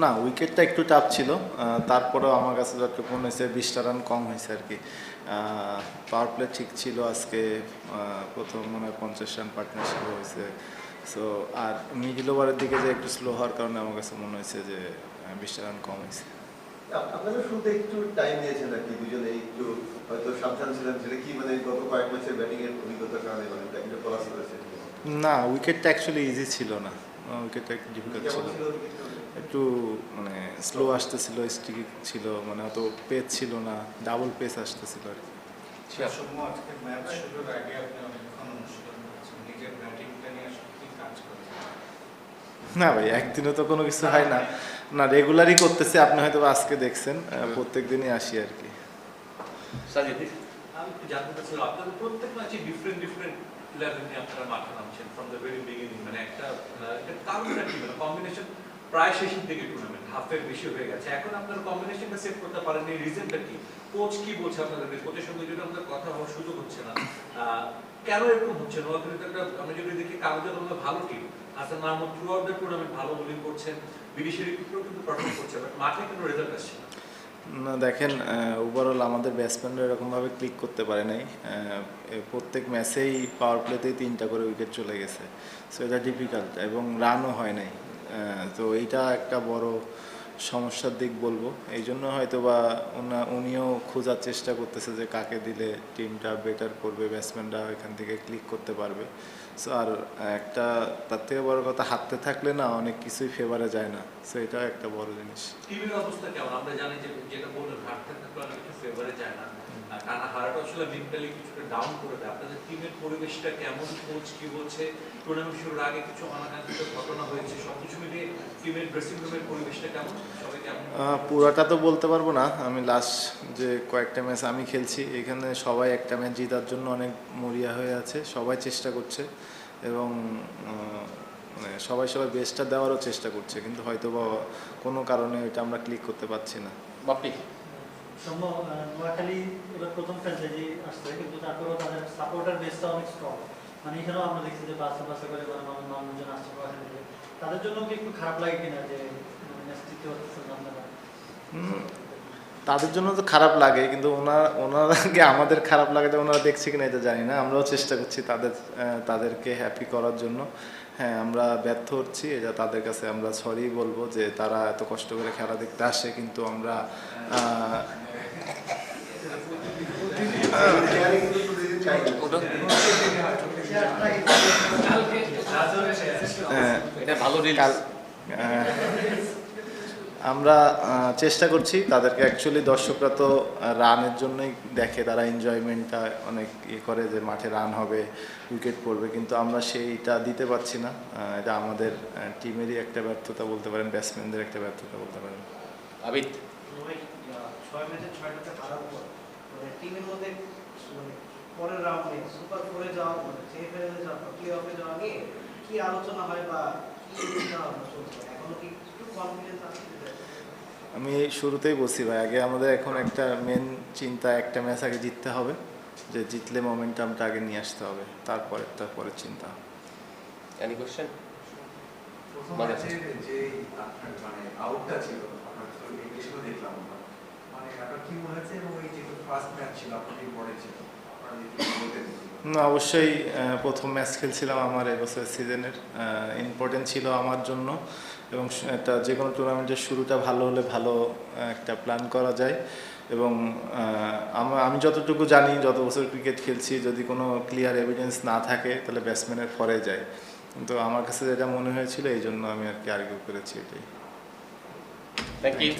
না উইকেটটা একটু টাফ ছিল। তারপরেও আমার কাছে যতটুকু মনে হয়েছে বিশটা রান কম হয়েছে আর কি। পাওয়ার প্লে ঠিক ছিল আজকে প্রথম মনে হয় পঞ্চাশ রান পার্টনারশিপ হয়েছে। সো আর মিডিল ওভারের দিকে যে একটু স্লো হওয়ার কারণে আমার কাছে মনে হয়েছে যে বিশটা রান কম হয়েছে। আপ- আপনারা শুরুতে একটু টাইম নিয়েছেন আর কি দুজনে একটু হয়তো সাবধান ছিলেন সেটা কি মানে গত কয়েক অভিজ্ঞতার কারণে মানে করেছে না উইকেটটা অ্যাকচুয়ালি ইজি ছিল না। উইকেটটা একটু ডিফিকাল্ট ছিল? একটু মানে স্লো আসতেছিল স্টিকি ছিল মানে অত পেস ছিল না ডাবল পেস আসতেছিল আর কি। কাজ না ভাই একদিনে তো কোনো কিছু হয় না। না রেগুলারই করতেছি আপনি হয়তো বা আজকে দেখছেন প্রত্যেক দিনই আসি আর কি। প্রত্যেক ম্যাচে ডিফারেন্ট ডিফারেন্ট প্লেয়ার নিয়ে আপনারা মাঠে নামছেন ফ্রম দ্য ভেরি বিগিনিং মানে একটা কম্বিনেশন প্রায় শেষের দিকে টুর্নামেন্ট হাফের বেশি হয়ে গেছে। এখন আপনারা কম্বিনেশনটা সেট করতে পারেননি রিজনটা কি? কোচ কি বলছে আপনাদের কোচের সঙ্গে যদি আমাদের কথা হওয়ার সুযোগ হচ্ছে না কেন এরকম হচ্ছে? নোয়াখালীতে একটা, আমরা যদি দেখি কাগজের আমরা ভালো team Hasan Mahmud throughout the the tournament ভালো বোলিং করছেন বিদেশের ক্রিকেটও কিন্তু পারফর্ম করছে বাট মাঠে কিন্তু রেজাল্ট আসছে না। না, দেখেন ওভারঅল আমাদের ব্যাটসম্যানরা এরকমভাবে ক্লিক করতে পারে নাই। প্রত্যেক ম্যাচেই পাওয়ার প্লেতেই তিনটা করে উইকেট চলে গেছে। সো এটা ডিফিকাল্ট এবং রানও হয় নাই। তো এটা একটা বড় সমস্যার দিক বলব। এই জন্য হয়তো বা উনিও খোঁজার চেষ্টা করতেছে যে কাকে দিলে টিমটা বেটার করবে ব্যাটসম্যানরা এখান থেকে ক্লিক করতে পারবে। সো আর একটা, তার থেকে বড় কথা হাতে থাকলে না অনেক কিছুই ফেভারে যায় না। সো এটাও একটা বড় জিনিস। টিমের অবস্থা কেমন? আমরা জানি যে যেটা বললেন হারতে থাকলে অনেক কিছু ফেভারে যায় না। টানা হারাটা আসলে মেন্টালি কিছুটা ডাউন করে দেয়। আপনাদের টিমের পরিবেশটা কেমন? কোচ কি বলছে? টুর্নামেন্ট শুরুর আগে কিছু অনাকাঙ্ক্ষিত ঘটনা হয়েছে? সবকিছু মিলিয়ে টিমের ড্রেসিং রুমের পরিবেশটা কেমন? পুরাটা তো বলতে পারব না। আমি লাস্ট যে কয়েকটা ম্যাচ আমি খেলছি এখানে সবাই একটা ম্যাচ জেতার জন্য অনেক মরিয়া হয়ে আছে। সবাই চেষ্টা করছে এবং মানে সবাই সবাই বেস্টটা দেওয়ারও চেষ্টা করছে কিন্তু হয়তো বা কোনো কারণে ওইটা আমরা ক্লিক করতে পারছি না। বাপ্পি? সম্ভব নোয়াখালী এবার প্রথম ফ্র্যাঞ্চাইজি আসছে কিন্তু তারপরেও তাদের সাপোর্টার বেসটা অনেক স্ট্রং মানে এখানেও আমরা দেখছি যে বাসে বাসে করে মানে মানুষজন আসছে তাদের জন্য কি একটু খারাপ লাগে কিনা যে তাদের জন্য তো খারাপ লাগে কিন্তু ওনার ওনারাকে আমাদের খারাপ লাগে যে ওনারা দেখছে কিনা এটা জানি না আমরাও চেষ্টা করছি তাদের তাদেরকে হ্যাপি করার জন্য হ্যাঁ আমরা ব্যর্থ হচ্ছি এটা তাদের কাছে আমরা সরি বলব যে তারা এত কষ্ট করে খেলা দেখতে আসে কিন্তু আমরা। হ্যাঁ, এটা ভালো আমরা চেষ্টা করছি তাদেরকে অ্যাকচুয়ালি দর্শকরা তো রানের জন্যই দেখে তারা এনজয়মেন্টটা অনেক ইয়ে করে যে মাঠে রান হবে উইকেট পড়বে কিন্তু আমরা সেইটা দিতে পারছি না। এটা আমাদের টিমেরই একটা ব্যর্থতা বলতে পারেন ব্যাটসম্যানদের একটা ব্যর্থতা বলতে পারেন। আবিদ? ছয় ম্যাচে ছয়টাতে হারার পর টিমের মধ্যে পরের রাউন্ডে সুপার ফোরে যাওয়া সেমিফাইনালে যাওয়া প্লে অফে যাওয়া নিয়ে কি আলোচনা হয় বা কি চিন্তা ভাবনা চলছে? এখনও কি একটু কনফিডেন্স আছে আমি শুরুতেই বলছি ভাই আগে আমাদের এখন একটা মেন চিন্তা একটা ম্যাচ আগে জিততে হবে যে জিতলে মোমেন্টামটা আগে নিয়ে আসতে হবে তারপরে তারপরে চিন্তা। এনি কোশ্চেন মানে- যে আপনার মানে আউটটা ছিল আপনার তো ইংলিশও দেখলাম মানে আপনার কি মনে হচ্ছে? এবং এই যে ফার্স্ট ম্যাচ ছিল আপনার পরে ছিল আপনার যদি বলতেন। না অবশ্যই প্রথম ম্যাচ খেলছিলাম আমার এবছর সিজনের ইম্পর্টেন্ট ছিল আমার জন্য। এবং একটা যে কোনো টুর্নামেন্টের শুরুটা ভালো হলে ভালো একটা প্ল্যান করা যায়। এবং আমি যতটুকু জানি যত বছর ক্রিকেট খেলছি যদি কোনো ক্লিয়ার এভিডেন্স না থাকে তাহলে ব্যাটসম্যানের ফরে যায়। কিন্তু আমার কাছে যেটা মনে হয়েছিল এই জন্য আমি আর কি আর্গিউ করেছি এটাই। Thank you